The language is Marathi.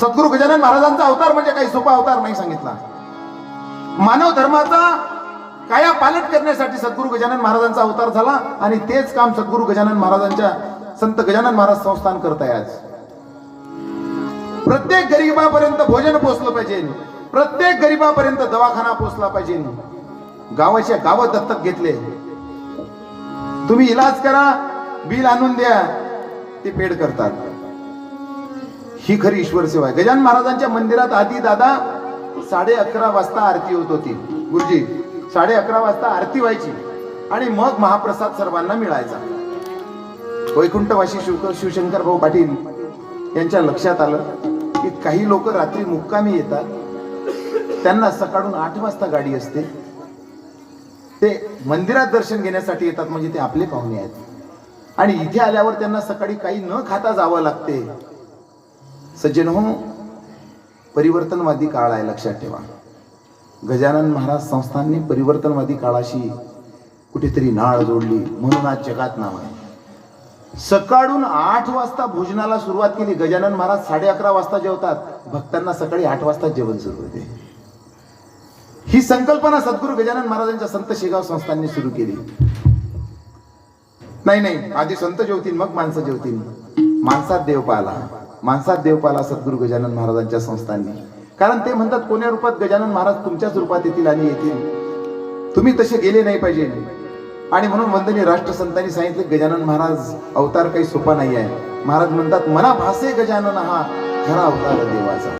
सद्गुरु गजानन महाराजांचा अवतार म्हणजे काही सोपा अवतार नाही सांगितला. मानव धर्माचा काया पालट करण्यासाठी सद्गुरु गजानन महाराजांचा अवतार झाला आणि तेच काम सद्गुरु गजानन महाराजांच्या संत गजानन महाराज संस्थान करत आहे आज. प्रत्येक गरीबापर्यंत भोजन पोचलं पाहिजे. प्रत्येक गरीबापर्यंत दवाखाना पोचला पाहिजे. गावाच्या गाव दत्तक घेतले. तुम्ही इलाज करा बिल आणून द्या ते पेड करतात. ही खरी ईश्वर सेवा आहे. गजान महाराजांच्या मंदिरात आधी दादा साडे अकरा वाजता आरती होत होती. गुरुजी साडे अकरा वाजता आरती व्हायची आणि मग महाप्रसाद सर्वांना मिळायचा. वैकुंठवासी शिव शिवशंकर भाऊ पाटील यांच्या लक्षात आलं की काही लोक रात्री मुक्कामी येतात. त्यांना सकाळून आठ वाजता गाडी असते. ते मंदिरात दर्शन घेण्यासाठी येतात म्हणजे ते आपले पाहुणे आहेत. आणि इथे आल्यावर त्यांना सकाळी काही न खाता जावं लागते. सज्जन हो परिवर्तनवादी काळ आहे लक्षात ठेवा. गजानन महाराज संस्थांनी परिवर्तनवादी काळाशी कुठेतरी नाळ जोडली म्हणून आज जगात नाव आहे. सकाळून आठ वाजता भोजनाला सुरुवात केली गजानन महाराज साडे अकरा वाजता जेवतात. भक्तांना सकाळी आठ वाजता जेवण सुरू होते. ही संकल्पना सद्गुरू गजानन महाराजांच्या संत शेगाव संस्थांनी सुरू केली. नाही नाही आधी संत जेवतील मग माणसं जेवतील. माणसात देव पाला माणसात देव पाला सद्गुरू गजानन महाराजांच्या संस्थांनी. कारण ते म्हणतात कोण्या रूपात गजानन महाराज तुमच्याच रूपात येतील आणि येतील? तुम्ही तसे गेले नाही पाहिजे. आणि म्हणून वंदनी राष्ट्रसंतांनी सांगितले गजानन महाराज अवतार काही सोपा नाही आहे. महाराज म्हणतात मना भासे गजानन हा खरा अवतार देवाचा.